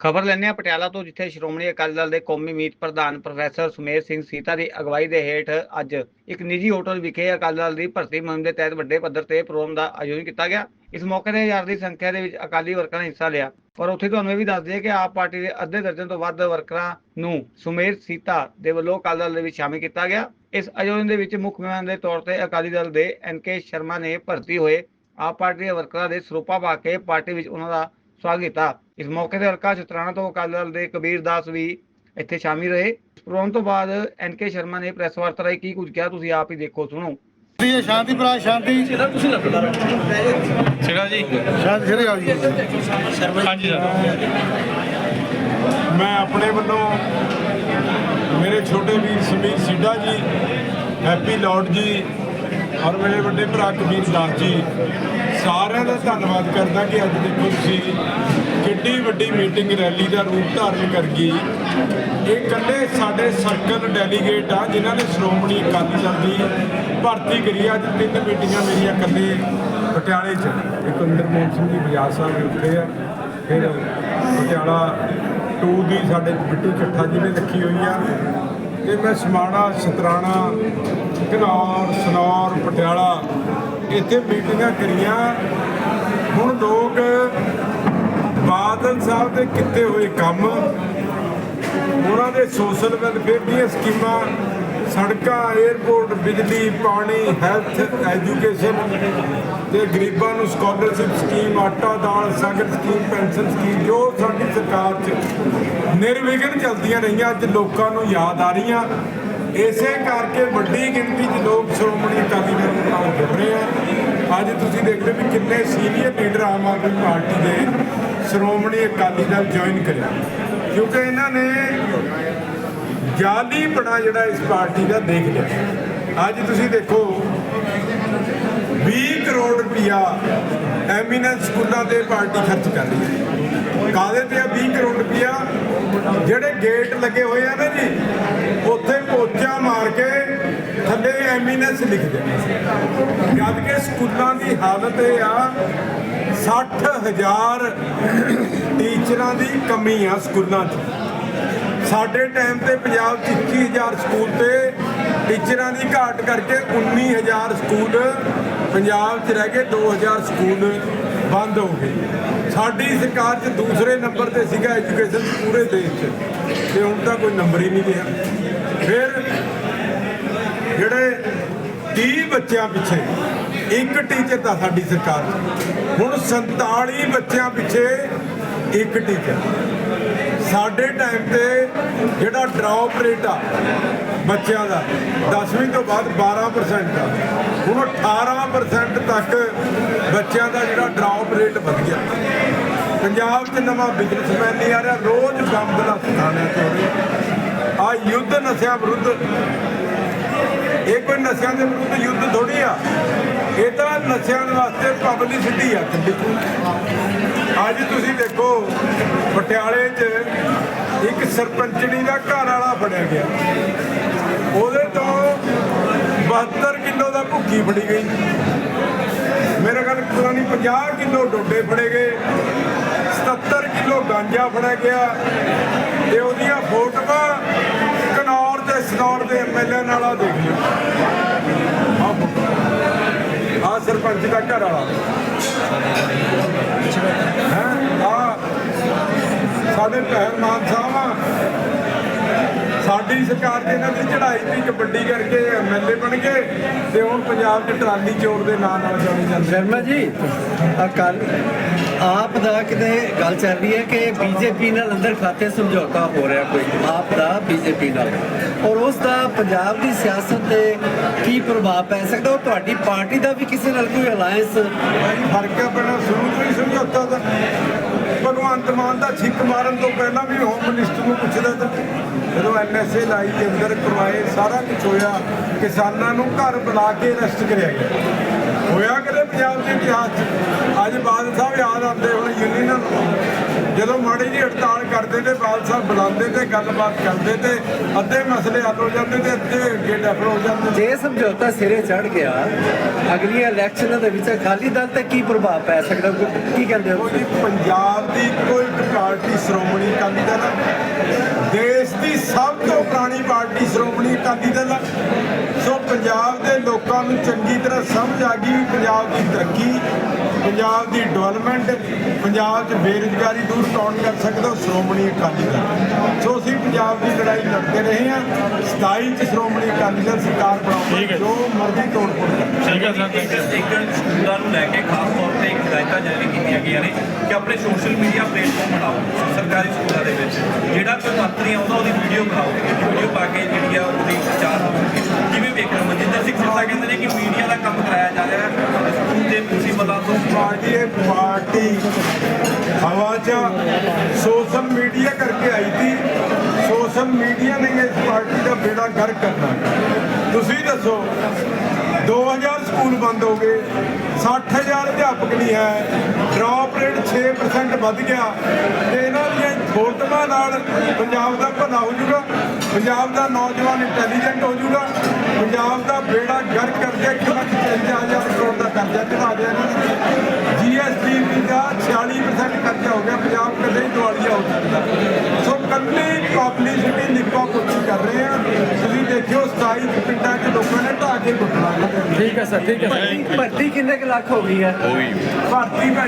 ਖਬਰ ਲੈਂਦੇ ਹਾਂ ਪਟਿਆਲਾ ਤੋਂ, ਜਿੱਥੇ ਸ਼੍ਰੋਮਣੀ ਅਕਾਲੀ ਦਲ ਦੇ ਕੌਮੀ ਮੀਤ ਪ੍ਰਧਾਨ ਪ੍ਰੋਫੈਸਰ ਸੁਮੇਰ ਸਿੰਘ ਸੀਤਾ ਦੀ ਅਗਵਾਈ ਦੇ ਹੇਠ ਅੱਜ ਇੱਕ ਨਿੱਜੀ ਹੋਟਲ ਵਿਖੇ ਅਕਾਲੀ ਦਲ ਦੀ ਭਰਤੀ ਮੁਹਿੰਮ ਦੇ ਤਹਿਤ ਵੱਡੇ ਪੱਧਰ ਤੇ ਪ੍ਰੋਗਰਾਮ ਦਾ ਆਯੋਜਨ ਕੀਤਾ ਗਿਆ। ਇਸ ਮੌਕੇ ਤੇ ਹਜ਼ਾਰ ਦੀ ਸੰਖਿਆ ਦੇ ਵਿੱਚ ਅਕਾਲੀ ਵਰਕਰਾਂ ਨੇ ਹਿੱਸਾ ਲਿਆ। ਪਰ ਉੱਥੇ ਤੁਹਾਨੂੰ ਇਹ ਵੀ ਦੱਸ ਦਈਏ ਕਿ ਆਪ ਪਾਰਟੀ ਦੇ ਅੱਧੇ ਦਰਜਨ ਤੋਂ ਵੱਧ ਵਰਕਰਾਂ ਨੂੰ ਸੁਮੇਰ ਸੀਤਾ ਦੇ ਵੱਲੋਂ ਅਕਾਲੀ ਦਲ ਦੇ ਵਿੱਚ ਸ਼ਾਮਿਲ ਕੀਤਾ ਗਿਆ। ਇਸ ਆਯੋਜਨ ਦੇ ਵਿੱਚ ਮੁੱਖ ਮਹਿਮਾਨ ਦੇ ਤੌਰ ਤੇ ਅਕਾਲੀ ਦਲ ਦੇ ਐਨਕੇ ਸ਼ਰਮਾ ਨੇ ਭਰਤੀ ਹੋਏ। ਆਪ ਪਾਰਟੀ ਦੇ ਵਰਕਰਾਂ ਦੇ ਸਰੂਪਾ ਪਾ ਕੇ ਪਾਰਟੀ ਵਿੱਚ ਉਹਨਾਂ ਦਾ ਸਵਾਗਤ ਕੀਤਾ। ਇਸ ਮੌਕੇ ਤੇ ਹਲਕਾ ਚਤਰਾਣਾ ਤੋਂ ਅਕਾਲੀ ਦਲ ਦੇ ਕਬੀਰ ਦਾਸ ਵੀ ਇੱਥੇ ਸ਼ਾਮਿਲ ਰਹੇ। ਪ੍ਰੋਗਰਾਮ ਤੋਂ ਬਾਅਦ ਐਨਕੇ ਸ਼ਰਮਾ ਨੇ ਪ੍ਰੈਸ ਵਾਰਤਾ ਰਾਹੀਂ ਕੀ ਕੁਝ ਕਿਹਾ ਤੁਸੀਂ ਆਪ ਹੀ ਦੇਖੋ ਸੁਣੋ। ਜੀ ਸ਼ਾਂਤੀ ਪ੍ਰਾ ਸ਼ਾਂਤੀ। ਸਿਗਾ ਜੀ। ਸ਼ਾਂਤੀ ਸ਼੍ਰੀ ਅਕਾਲ ਜੀ। ਹਾਂਜੀ ਸਰ। ਮੈਂ ਆਪਣੇ ਵੱਲੋਂ ਮੇਰੇ ਛੋਟੇ ਵੀਰ ਸਮੀਰ ਸਿੱਡਾ ਜੀ ਹੈਪੀ ਲਾਰਡ ਜੀ ਔਰ ਮੇਰੇ ਵੱਡੇ ਭਰਾ ਕਬੀਰ ਦਾਸ ਜੀ ਸਾਰਿਆਂ ਦਾ ਧੰਨਵਾਦ ਕਰਦਾ ਕਿ ਅੱਜ ਦੇਖੋ ਤੁਸੀਂ ਕਿੱਡੀ ਵੱਡੀ ਮੀਟਿੰਗ ਰੈਲੀ ਦਾ ਰੂਪ ਧਾਰਨ ਕਰ ਗਈ ਇਹ ਇਕੱਲੇ ਸਾਡੇ ਸਰਕਲ ਡੈਲੀਗੇਟ ਆ, ਜਿਨ੍ਹਾਂ ਨੇ ਸ਼੍ਰੋਮਣੀ ਅਕਾਲੀ ਦਲ ਦੀ ਭਰਤੀ ਕਰੀ ਆ। ਅੱਜ ਤਿੰਨ ਮੀਟਿੰਗਾਂ ਮੇਰੀਆਂ ਇਕੱਲੇ ਪਟਿਆਲੇ 'ਚ। ਇੱਕ ਇੰਦਰਮੋਹਨ ਸਿੰਘ ਜੀ ਬਜਾਜ ਸਾਹਿਬ ਵੀ ਉੱਥੇ ਆ, ਫਿਰ ਪਟਿਆਲਾ 2 ਦੀ ਸਾਡੇ ਬਿੱਟੂ ਚੱਠਾ ਜੀ ਨੇ ਰੱਖੀ ਹੋਈ ਆ। ਤੇ ਮੈਂ ਸਮਾਣਾ, ਸਤਰਾਣਾ, ਘਨੌਰ, ਸਨੌਰ, ਪਟਿਆਲਾ ਇੱਥੇ ਮੀਟਿੰਗਾਂ ਕਰੀਆਂ। ਹੁਣ ਲੋਕ ਬਾਦਲ ਸਾਹਿਬ ਦੇ ਕੀਤੇ ਹੋਏ ਕੰਮ, ਉਹਨਾਂ ਦੇ ਸੋਸ਼ਲ ਵੈਲਫੇਅਰ ਦੀਆਂ ਸਕੀਮਾਂ, ਸੜਕਾਂ 에ਅਰਪੋਰਟ ਬਿਜਲੀ, ਪਾਣੀ ਹੈਲਥ ਐਜੂਕੇਸ਼ਨ ਤੇ ਗਰੀਬਾਂ ਨੂੰ ਸਕਾਲਰਸ਼ਿਪ ਸਕੀਮ ਆਟਾ ਦਾਲ, ਸਾਗਰ ਸਕੀਮ ਪੈਨਸ਼ਨ ਸਕੀਮ ਜੋ ਸਾਡੀ ਸਰਕਾਰ 'ਚ ਨਿਰਵਿਘਨ ਚੱਲਦੀਆਂ ਰਹੀਆਂ, ਅੱਜ ਲੋਕਾਂ ਨੂੰ ਯਾਦ ਆ ਰਹੀਆਂ। ਇਸੇ ਕਰਕੇ ਵੱਡੀ ਗਿਣਤੀ 'ਚ ਲੋਕ ਸ਼੍ਰੋਮਣੀ ਅਕਾਲੀ ਦਲ ਨਾਲ ਜੁੜ ਰਹੇ ਆ। ਅੱਜ ਤੁਸੀਂ ਦੇਖਦੇ ਵੀ ਕਿੰਨੇ senior leader Aam Aadmi party ਦੇ ਸ਼੍ਰੋਮਣੀ ਅਕਾਲੀ ਦਲ ਜੁਆਇਨ ਕਰਿਆ ਕਿਉਂਕਿ ਇਹਨਾਂ ਨੇ ਜਾਲੀ ਬਣਾ ਜਿਹੜਾ ਇਸ ਪਾਰਟੀ ਦਾ ਦੇਖ ਲਿਆ। ਅੱਜ ਤੁਸੀਂ ਦੇਖੋ 20 ਕਰੋੜ ਰੁਪਇਆ ਐਮੀਨੈਂਸ ਸਕੂਲਾਂ ਤੇ ਪਾਰਟੀ ਖਰਚ ਕਰ ਰਹੀ ਹੈ। ਕਾਦੇ ਤੇ ਆ 20 ਕਰੋੜ ਰੁਪਇਆ ਜਿਹੜੇ ਗੇਟ ਲੱਗੇ ਹੋਏ ਆ ਨਾ ਜੀ ਉੱਥੇ ਥੱਲੇ ਐਮੀਨੈਂਸ ਲਿਖ ਦੇਣਾ ਜਦ ਕਿ ਸਕੂਲਾਂ ਦੀ ਹਾਲਤ ਇਹ ਆ 60000 ਟੀਚਰਾਂ ਦੀ ਕਮੀ ਆ ਸਕੂਲਾਂ 'ਚ। ਸਾਡੇ ਟਾਈਮ ਤੇ ਪੰਜਾਬ 'ਚ 21000 ਸਕੂਲ ਤੇ ਟੀਚਰਾਂ ਦੀ ਘਾਟ ਕਰਕੇ 19000 ਸਕੂਲ ਪੰਜਾਬ 'ਚ ਰਹਿ ਗਏ 2000 ਸਕੂਲ ਬੰਦ ਹੋ ਗਏ। ਸਾਡੀ ਸਰਕਾਰ 'ਚ ਦੂਸਰੇ ਨੰਬਰ ਤੇ ਸੀਗਾ ਐਜੂਕੇਸ਼ਨ ਪੂਰੇ ਦੇਸ਼ 'ਚ। ਤੇ ਹੁਣ ਤਾਂ ਕੋਈ ਨੰਬਰ ਹੀ ਨਹੀਂ ਰਿਹਾ। ਫਿਰ 30 ਬੱਚਿਆਂ ਪਿੱਛੇ, ਇੱਕ ਟੀਚਰ ਦਾ ਸਾਡੀ ਸਰਕਾਰ 'ਚ ਹੁਣ 47 ਬੱਚਿਆਂ ਪਿੱਛੇ ਇੱਕ ਟੀਚਰ ਸਾਡੇ ਟਾਈਮ ਤੇ ਜਿਹੜਾ ਡ੍ਰੌਪ ਰੇਟ ਆ, ਬੱਚਿਆਂ ਦਾ 10ਵੀਂ ਤੋਂ ਬਾਅਦ 12% ਆ। ਹੁਣ 18% ਤੱਕ ਬੱਚਿਆਂ ਦਾ ਜਿਹੜਾ ਡ੍ਰੌਪ ਰੇਟ ਵਧ ਗਿਆ ਪੰਜਾਬ 'ਚ ਨਵਾਂ ਬਿਜ਼ਨਸਮੈਨ ਨਹੀਂ ਆ ਰਿਹਾ, ਰੋਜ਼ ਬੰਬ ਦਾ ਥਾਣਿਆਂ ਤੋਂ ਆ ਯੁੱਧ ਨਸ਼ਿਆਂ ਵਿਰੁੱਧ ਇਹ ਕੋਈ ਨਸ਼ਿਆਂ ਦੇ ਵਿਰੁੱਧ ਯੁੱਧ ਥੋੜੀ ਆ। ਇਹ ਤਾਂ ਨਸ਼ਿਆਂ ਦੇ ਵਾਸਤੇ ਪਬਲਿਸਿਟੀ ਆ ਕਿੰਨੀ ਅੱਜ ਤੁਸੀਂ ਦੇਖੋ, ਪਟਿਆਲੇ 'ਚ ਇੱਕ ਸਰਪੰਚਣੀ ਦਾ ਘਰ ਵਾਲਾ ਫੜਿਆ ਗਿਆ। ਉਹਦੇ ਤੋਂ 72 ਕਿਲੋ ਦਾ ਭੁੱਕੀ ਫੜੀ ਗਈ। ਮੇਰੇ ਖਿਆਲ ਪਤਾ ਨਹੀਂ 50 ਕਿਲੋ ਡੋਡੇ ਫੜੇ ਗਏ 77 ਕਿਲੋ ਗਾਂਜਾ ਫੜਿਆ ਗਿਆ ਤੇ ਉਹਦੀਆਂ ਫੋਟੋਆਂ ਸਨੌਰ ਦੇ ਐਮਐਲਏ ਨਾਲ ਆ ਦੇਖ। ਲਿਓ ਆਹ ਆ ਸਰਪੰਚ ਦਾ ਘਰ ਵਾਲਾ। ਹੈ? ਆ ਸਾਡੇ ਭੈਣ ਮਾਨ ਸਾਹਿਬ ਆ। ਸਾਡੀ ਸਰਕਾਰ ਦੇ ਇਹਨਾਂ ਦੀ ਚੜ੍ਹਾਈ ਦੀ ਕਬੱਡੀ ਕਰਕੇ ਐਮਐਲਏ ਬਣ ਗਏ ਤੇ ਹੁਣ ਪੰਜਾਬ 'ਚ ਟਰਾਲੀ ਚੋਰ ਦੇ ਨਾਂ ਨਾਲ ਜਾਣੀ ਜਾਂਦੇ ਸ਼ਰਮਾ ਜੀ ਅਕਾਲ ਆਪ ਦਾ ਕਿਤੇ ਗੱਲ ਚੱਲ ਰਹੀ ਹੈ ਕਿ ਬੀਜੇਪੀ ਨਾਲ ਅੰਦਰ ਖਾਤੇ ਸਮਝੌਤਾ ਹੋ ਰਿਹਾ ਕੋਈ? ਆਪ ਦਾ, ਬੀਜੇਪੀ ਨਾਲ। ਔਰ ਉਸ ਦਾ ਪੰਜਾਬ ਦੀ ਸਿਆਸਤ ਤੇ ਕੀ ਪ੍ਰਭਾਵ ਪੈ ਸਕਦਾ? ਉਹ ਤੁਹਾਡੀ ਪਾਰਟੀ ਦਾ ਵੀ ਕਿਸੇ ਨਾਲ ਕੋਈ ਅਲਾਈਅੰਸ ਫ਼ਰਕ ਹੈ ਪਹਿਲਾਂ ਸ਼ੁਰੂ ਤੋਂ ਹੀ ਸਮਝੌਤਾ ਦਾ। ਭਗਵੰਤ ਮਾਨ ਦਾ ਛਿੱਕ ਮਾਰਨ ਤੋਂ ਪਹਿਲਾਂ ਵੀ ਹੋਮ ਮਿਨਿਸਟਰ ਨੂੰ ਪੁੱਛਦਾ ਤਾਂ ਜਦੋਂ ਐਨਐਸਏ ਲਾਈ ਦੇ ਅੰਦਰ ਕਰਵਾਏ, ਸਾਰਾ ਕੁਝ ਹੋਇਆ, ਕਿਸਾਨਾਂ ਨੂੰ ਘਰ ਬੁਲਾ ਕੇ ਅਰੈਸਟ ਕਰਿਆ ਗਿਆ। ਹੋਇਆ ਕਦੇ ਪੰਜਾਬ ਦੇ ਇਤਿਹਾਸ 'ਚ? ਅੱਜ ਬਾਦਲ ਸਾਹਿਬ ਯਾਦ ਆਉਂਦੇ ਹੁਣ ਯੂਨੀਅਨ ਜਦੋਂ ਮਾੜੀ ਜੀ ਹੜਤਾਲ ਕਰਦੇ ਤੇ ਬਾਲ ਸਾਹਿਬ ਬੁਲਾਉਂਦੇ ਤੇ ਗੱਲਬਾਤ ਕਰਦੇ ਤੇ ਅੱਧੇ ਮਸਲੇ ਹੱਲ ਹੋ ਜਾਂਦੇ ਤੇ ਅੱਧੇ ਅੱਗੇ ਡੈਫਰ ਹੋ ਜਾਂਦੇ ਜੇ ਸਮਝੌਤਾ ਸਿਰੇ ਚੜ ਗਿਆ ਅਗਲੀਆਂ ਇਲੈਕਸ਼ਨਾਂ ਦੇ ਵਿੱਚ ਅਕਾਲੀ ਦਲ ਤੇ ਕੀ ਪ੍ਰਭਾਵ ਪੈ ਸਕਦਾ ਕੀ ਕਹਿੰਦੇ ਹੋ ਜੀ ਪੰਜਾਬ ਦੀ ਇੱਕ ਪਾਰਟੀ ਸ਼੍ਰੋਮਣੀ ਅਕਾਲੀ ਦਲ। ਦੇਸ਼ ਦੀ ਸਭ ਤੋਂ ਪੁਰਾਣੀ ਪਾਰਟੀ ਸ਼੍ਰੋਮਣੀ ਅਕਾਲੀ ਦਲ। ਸੋ ਪੰਜਾਬ ਦੇ ਲੋਕਾਂ ਨੂੰ ਚੰਗੀ ਤਰ੍ਹਾਂ ਸਮਝ ਆ ਗਈ ਪੰਜਾਬ ਦੀ ਤਰੱਕੀ ਪੰਜਾਬ ਦੀ ਡਿਵੈਲਪਮੈਂਟ ਪੰਜਾਬ 'ਚ ਬੇਰੁਜ਼ਗਾਰੀ ਦੂਰ ਕੌਣ ਕਰ ਸਕਦਾ ਸ਼੍ਰੋਮਣੀ ਅਕਾਲੀ ਦਲ। ਸੋ ਅਸੀਂ ਪੰਜਾਬ ਦੀ ਲੜਾਈ ਲੜਦੇ ਰਹੇ ਹਾਂ। 27 ਚ ਸ਼੍ਰੋਮਣੀ ਅਕਾਲੀ ਦਲ ਸਰਕਾਰ। ਬਣਾਉਂਦੀ ਜੋ। ਮਰਜ਼ੀ ਤੋੜ ਫੋੜ ਕਰ ਠੀਕ ਹੈ ਸਰ ਇੱਕ ਸਕੂਲਾਂ ਨੂੰ ਲੈ ਕੇ ਖਾਸ ਤੌਰ ਤੇ ਇੱਕ ਹਦਾਇਤਾਂ ਜਾਰੀ ਕੀਤੀਆਂ ਨੇ ਕਿ ਆਪਣੇ ਸੋਸ਼ਲ ਮੀਡੀਆ ਪਲੇਟਫਾਰਮ ਬਣਾਓ, ਸਰਕਾਰੀ ਸਕੂਲਾਂ ਦੇ ਵਿੱਚ। ਜਿਹੜਾ ਕੋਈ ਮੰਤਰੀ ਆਉਂਦਾ, ਉਹਦੀ ਵੀਡੀਓ ਬਣਾਓ। ਵੀਡੀਓ ਪਾ ਕੇ ਜਿਹੜੀ ਆ, ਉਹਦੀ ਪ੍ਰਚਾਰ ਹੋਵੇ। ਜਿਵੇਂ ਵੇਖਣ ਮਨਜਿੰਦਰ ਸਿੰਘ ਸਿੱਧਾ ਕਹਿੰਦੇ ਨੇ ਕਿ ਮੀਡੀਆ ਦਾ ਕੰਮ ਕਰਾਇਆ ਜਾ ਰਿਹਾ ਹੈ। ਸਕੂਲ ਦੇ ਪ੍ਰਿੰਸੀਪਲਾਂ ਤੋਂ ਪਾਰਟੀ ਪਾਰਟੀ। ਹਵਾ 'ਚ ਸੋਸ਼ਲ ਮੀਡੀਆ ਕਰਕੇ ਆਈ ਸੀ। ਸੋਸ਼ਲ ਮੀਡੀਆ ਨੇ ਇਸ ਪਾਰਟੀ ਦਾ ਬੇੜਾ ਗਰਕ ਕਰਨਾ। ਤੁਸੀਂ ਦੱਸੋ 2000 ਸਕੂਲ ਬੰਦ ਹੋ ਗਏ। 60000 ਅਧਿਆਪਕ ਨਹੀਂ ਹੈ। ਡ੍ਰੌਪ ਰੇਟ 6% ਵੱਧ ਗਿਆ। ਤੇ ਇਹਨਾਂ ਦੀਆਂ ਫੋਟੋਆਂ ਨਾਲ ਪੰਜਾਬ ਦਾ ਭਲਾ ਹੋ ਜਾਊਗਾ। ਪੰਜਾਬ ਦਾ ਨੌਜਵਾਨ ਇੰਟੈਲੀਜੈਂਟ ਹੋ ਜਾਊਗਾ। ਪੰਜਾਬ ਦਾ ਬੇੜਾ ਗਰ ਕਰਕੇ ਇੱਕ ਲੱਖ ਚੌਂਤੀ ਹਜ਼ਾਰ ਕਰੋੜ ਦਾ ਕਰਜ਼ਾ ਚੜਾ ਦਿਆ ਜੀਐਸਟੀ ਦਾ 46% ਕਰਜ਼ਾ ਹੋ ਗਿਆ। ਪੰਜਾਬ ਕਦੇ ਹੀ ਦਿਵਾਲੀਆ ਹੋ ਸਕਦਾ ਠੀਕ ਹੈ ਸਰ ਠੀਕ ਹੈ ਭਰਤੀ ਕਿੰਨੇ ਕੁ ਲੱਖ ਹੋ ਗਈ ਹੈ? ਭਾਰਤੀ ਭੈਣ